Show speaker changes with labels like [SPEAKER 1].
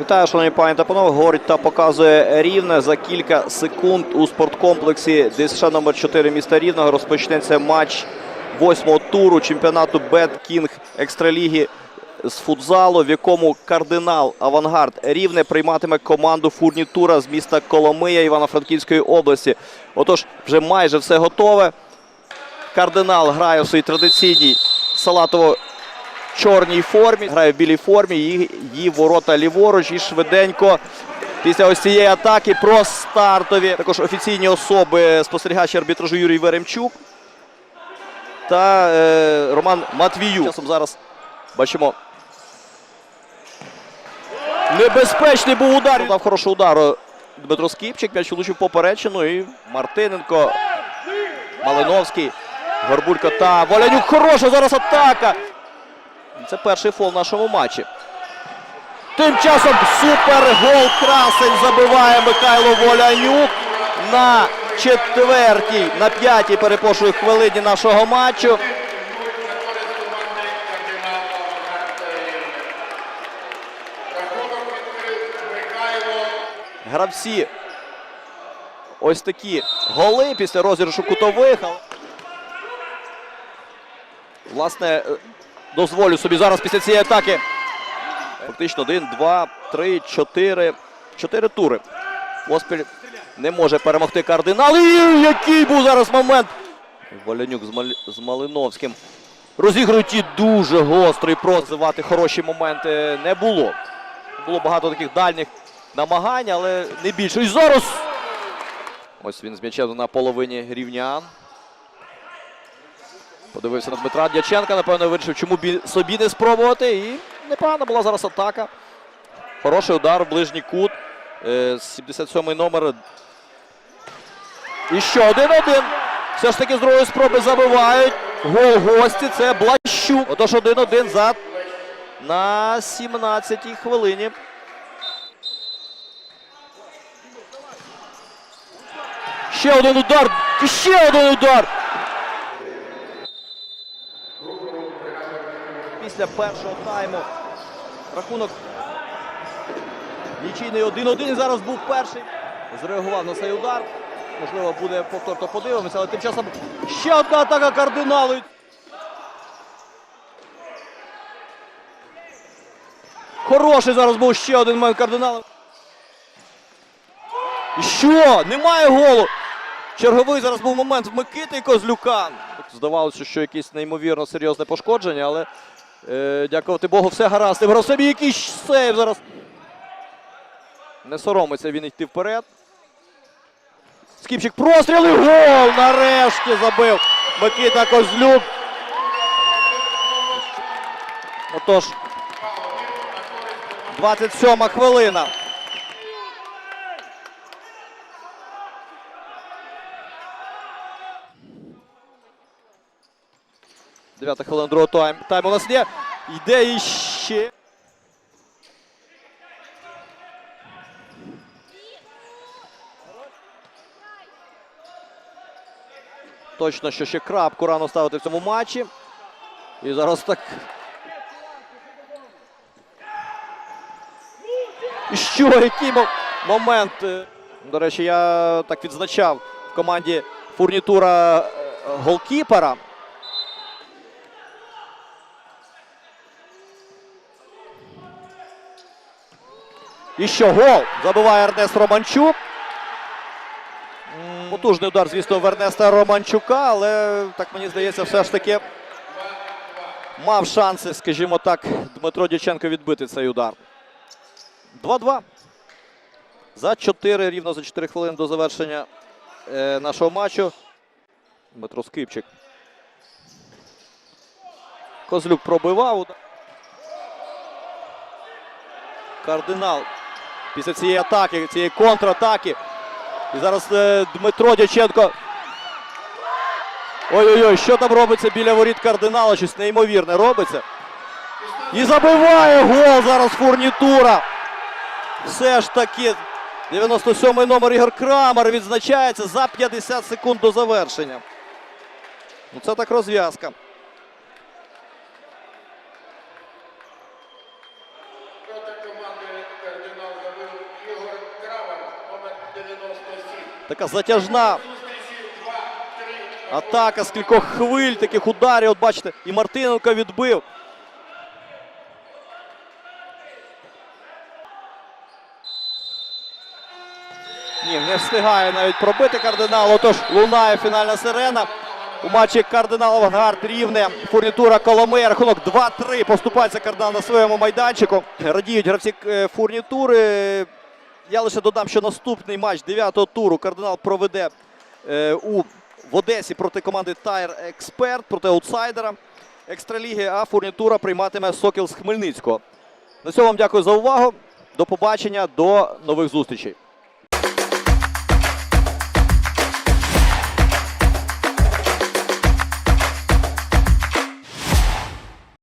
[SPEAKER 1] Вітаю, шановні пані та панове. Говорить та показує рівне. За кілька секунд у спорткомплексі ДСШ номер 4 міста Рівного розпочнеться матч восьмого туру чемпіонату Бет Кінг Екстраліги з футзалу, в якому кардинал Авангард Рівне прийматиме команду фурнітура з міста Коломия Івано-Франківської області. Отож, вже майже все готове. Кардинал грає у своїй традиційній салатово чорній формі, грає в білій формі, її, ворота ліворуч і швиденько. Після ось цієї атаки про стартові. Також офіційні особи спостерігач арбітражу Юрій Веремчук та е, Роман Матвіюк. Часом зараз бачимо. Небезпечний був удар. Дав хороший удар Дмитро Скіпчик. М'яч влучив поперечину. І Мартиненко, Малиновський, Горбулько та Волянюк. Хороша зараз атака. Це перший фол в нашому матчі. Тим часом супергол красень забиває Михайло Волянюк на четвертій, на п'ятій, перепрошую, хвилині нашого матчу. Гравці ось такі голи після розіграшу кутових. Власне, дозволю собі зараз після цієї атаки. Фактично один, два, три, чотири. Чотири тури. Поспіль не може перемогти кардинал. І який був зараз момент. Волянюк з, Мал- з Малиновським. Розігрують і дуже гострий прозивати хороші моменти не було. Було багато таких дальніх намагань, але не більше. І зараз. Ось він з м'ячем на половині рівнян. Подивився на Дмитра Дяченка, напевно, вирішив, чому бі собі не спробувати. І непогана була зараз атака. Хороший удар в ближній кут. Е, 77-й номер. І ще один-один. Все ж таки з другої спроби забивають. Гол гості. Це Блащук. Отож 1-1 за на 17-й хвилині. Ще один удар. Ще один удар. Після першого тайму рахунок нічийний 1-1. Зараз був перший. Зреагував на цей удар. Можливо, буде повтор, то подивимося, але тим часом ще одна атака кардиналу. Хороший зараз був ще один момент кардиналу. І що? Немає голу. Черговий зараз був момент Микити Козлюка. Здавалося, що якесь неймовірно серйозне пошкодження, але е, дякувати Богу, все гаразд. І який сейв зараз. Не соромиться він йти вперед. Скіпчик простріл і гол! Нарешті забив Микита Козлюк. Отож, 27 хвилина. Дев'ята хвилина другого тайм. Тайм у нас є. Йде іще. Точно, що ще крапку рано ставити в цьому матчі. І зараз так. І що, який момент? До речі, я так відзначав в команді фурнітура е, голкіпера. І що гол забиває Ернест Романчук. Потужний удар, звісно, в Ернеста Романчука, але так мені здається, все ж таки мав шанси, скажімо так, Дмитро Дяченко відбити цей удар. 2-2. За 4, рівно за 4 хвилини до завершення е, нашого матчу. Дмитро Скипчик. Козлюк пробивав. Кардинал після цієї атаки, цієї контратаки. І зараз е, Дмитро Дяченко. Ой-ой-ой, що там робиться біля воріт кардинала? Щось неймовірне робиться. І забиває гол зараз фурнітура. Все ж таки. 97-й номер Ігор Крамер відзначається за 50 секунд до завершення. Ну це так розв'язка.
[SPEAKER 2] Команди
[SPEAKER 1] Така затяжна. Атака з кількох хвиль, таких ударів. От бачите, і Мартиненко відбив. Ні, не встигає навіть пробити кардинал. Отож, лунає фінальна сирена. У матчі кардинал Авангард рівне. Фурнітура Коломия. Рахунок 2-3. Поступається кардинал на своєму майданчику. Радіють гравці е, фурнітури. Я лише додам, що наступний матч 9-го туру кардинал проведе е, у в Одесі проти команди Тайр Експерт, проти аутсайдера екстраліги, а фурнітура прийматиме Сокіл з Хмельницького. На цьому вам дякую за увагу. До побачення, до нових зустрічей.